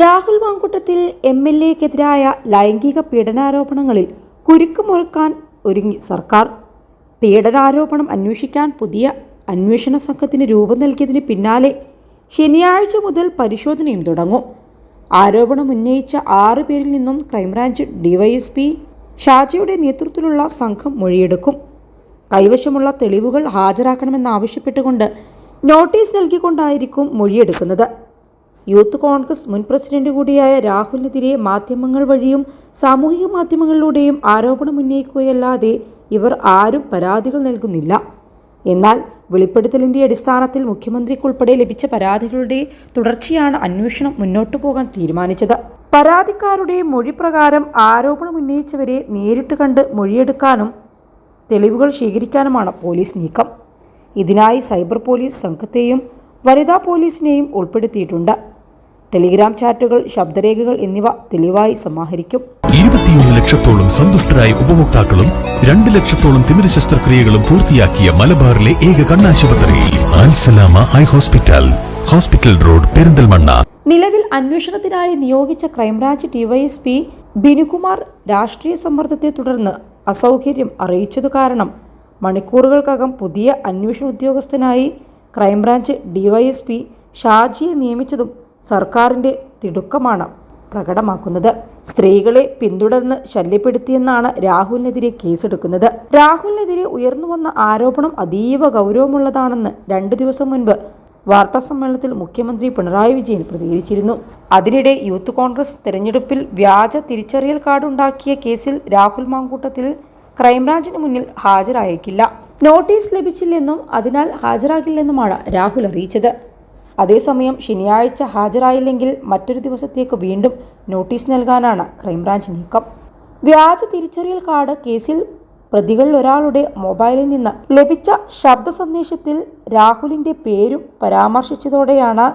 Rahul Mamkootathil M L എക്കെതിരായ ലൈംഗിക പീഡനാരോപണങ്ങളിൽ കുരുക്ക് മുറുക്കാൻ ഒരുങ്ങി സർക്കാർ. പീഡനാരോപണം അന്വേഷിക്കാൻ പുതിയ അന്വേഷണ സംഘത്തിന് രൂപം നൽകിയതിന് പിന്നാലെ ശനിയാഴ്ച മുതൽ പരിശോധനയും തുടങ്ങും. ആരോപണം ഉന്നയിച്ച ആറ് പേരിൽ നിന്നും ക്രൈംബ്രാഞ്ച് ഡിവൈഎസ്പി ഷാജിയുടെ നേതൃത്വത്തിലുള്ള സംഘം മൊഴിയെടുക്കും. കൈവശമുള്ള തെളിവുകൾ ഹാജരാക്കണമെന്നാവശ്യപ്പെട്ടുകൊണ്ട് നോട്ടീസ് നൽകിക്കൊണ്ടായിരിക്കും മൊഴിയെടുക്കുന്നത്. യൂത്ത് കോൺഗ്രസ് മുൻ പ്രസിഡന്റ് കൂടിയായ രാഹുലിനെതിരെ മാധ്യമങ്ങൾ വഴിയും സാമൂഹിക മാധ്യമങ്ങളിലൂടെയും ആരോപണം ഉന്നയിക്കുകയല്ലാതെ ഇവർ ആരും പരാതികൾ നൽകുന്നില്ല. എന്നാൽ വെളിപ്പെടുത്തലിന്റെ അടിസ്ഥാനത്തിൽ മുഖ്യമന്ത്രിക്കുൾപ്പെടെ ലഭിച്ച പരാതികളുടെ തുടർച്ചയാണ് അന്വേഷണം മുന്നോട്ടു പോകാൻ തീരുമാനിച്ചത്. പരാതിക്കാരുടെ മൊഴി പ്രകാരം ആരോപണം ഉന്നയിച്ചവരെ നേരിട്ട് കണ്ട് മൊഴിയെടുക്കാനും തെളിവുകൾ ശേഖരിക്കാനുമാണ് പോലീസ് നീക്കം. ഇതിനായി സൈബർ പോലീസ് സംഘത്തെയും വനിതാ പോലീസിനെയും ഉൾപ്പെടുത്തിയിട്ടുണ്ട്. ടെലിഗ്രാം ചാറ്റുകൾ ശബ്ദരേഖകൾ എന്നിവ തെളിവായി സമാഹരിക്കും. ഇരുപത്തിയൊന്ന് ലക്ഷത്തോളം സന്തുഷ്ടരായ ഉപഭോക്താക്കളും രണ്ട് ലക്ഷത്തോളം തിമിര ശസ്ത്രക്രിയകളും പൂർത്തിയാക്കിയ മലബാറിലെ ഏക കണ്ണാശുപത്രി Ansalama eye hospital hospital road Perinthalmanna. നിലവിൽ അന്വേഷണത്തിനായി നിയോഗിച്ച ക്രൈംബ്രാഞ്ച് ഡിവൈഎസ്പി ബിനുകുമാർ രാഷ്ട്രീയ സമ്മർദ്ദത്തെ തുടർന്ന് അസൗകര്യം അറിയിച്ചതു കാരണം മണിക്കൂറുകൾക്കകം പുതിയ അന്വേഷണ ഉദ്യോഗസ്ഥനായി ക്രൈംബ്രാഞ്ച് ഡിവൈഎസ്പി ഷാജിയെ നിയമിച്ചതും സർക്കാരിന്റെ തിടുക്കമാണ് പ്രകടമാക്കുന്നത്. സ്ത്രീകളെ പിന്തുടർന്ന് ശല്യപ്പെടുത്തിയെന്നാണ് രാഹുലിനെതിരെ കേസെടുക്കുന്നത്. രാഹുലിനെതിരെ ഉയർന്നുവന്ന ആരോപണം അതീവ ഗൗരവമുള്ളതാണെന്ന് രണ്ടു ദിവസം മുൻപ് വാർത്താ സമ്മേളനത്തിൽ മുഖ്യമന്ത്രി പിണറായി വിജയൻ പ്രതികരിച്ചിരുന്നു. അതിനിടെ യൂത്ത് കോൺഗ്രസ് തെരഞ്ഞെടുപ്പിൽ വ്യാജ തിരിച്ചറിയൽ കാർഡ് ഉണ്ടാക്കിയ കേസിൽ രാഹുൽ മാങ്കൂട്ടത്തിൽ ക്രൈംബ്രാഞ്ചിന് മുന്നിൽ ഹാജരായേക്കില്ല. നോട്ടീസ് ലഭിച്ചില്ലെന്നും അതിനാൽ ഹാജരാകില്ലെന്നുമാണ് രാഹുൽ അറിയിച്ചത്. അതേസമയം ശനിയാഴ്ച ഹാജരായില്ലെങ്കിൽ മറ്റൊരു ദിവസത്തേക്ക് വീണ്ടും നോട്ടീസ് നൽകാനാണ് ക്രൈംബ്രാഞ്ച് നീക്കം. വ്യാജ തിരിച്ചറിയൽ കാർഡ് കേസിൽ പ്രതികളിൽ ഒരാളുടെ മൊബൈലിൽ നിന്ന് ലഭിച്ച ശബ്ദ സന്ദേശത്തിൽ രാഹുലിന്റെ പേരും പരാമർശിച്ചതോടെയാണ്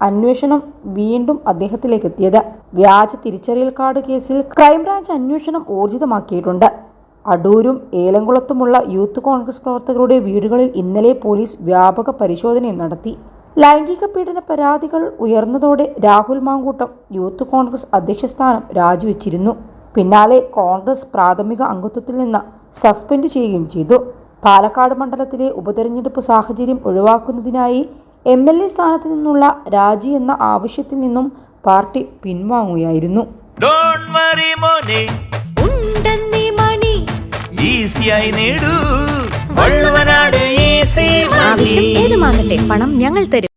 അന്വേഷണം വീണ്ടും അദ്ദേഹത്തിലേക്ക് എത്തിയത് വ്യാജ തിരിച്ചറിയൽ കാർഡ് കേസിൽ ക്രൈംബ്രാഞ്ച് അന്വേഷണം ഊർജിതമാക്കിയിട്ടുണ്ട്. അടൂരും ഏലംകുളത്തുമുള്ള യൂത്ത് കോൺഗ്രസ് പ്രവർത്തകരുടെ വീടുകളിൽ ഇന്നലെ പോലീസ് വ്യാപക പരിശോധനയും നടത്തി. ലൈംഗിക പീഡന പരാതികൾ ഉയർന്നതോടെ രാഹുൽ മാങ്കൂട്ടം യൂത്ത് കോൺഗ്രസ് അധ്യക്ഷസ്ഥാനം രാജിവെച്ചിരുന്നു. പിന്നാലെ കോൺഗ്രസ് പ്രാഥമിക അംഗത്വത്തിൽ നിന്ന് സസ്പെൻഡ് ചെയ്യുകയും ചെയ്തു. പാലക്കാട് മണ്ഡലത്തിലെ ഉപതെരഞ്ഞെടുപ്പ് സാഹചര്യം ഒഴിവാക്കുന്നതിനായി എം എൽ എ സ്ഥാനത്ത് നിന്നുള്ള രാജി എന്ന ആവശ്യത്തിൽ നിന്നും പാർട്ടി പിൻവാങ്ങുകയായിരുന്നു. ഡോണ്ട് വറി മോനെ. ഉണ്ടെന്നീ മണി. ഈസിയായി നേടൂ. ആവശ്യം ഏതുമാകട്ടെ പണം ഞങ്ങൾ തരും.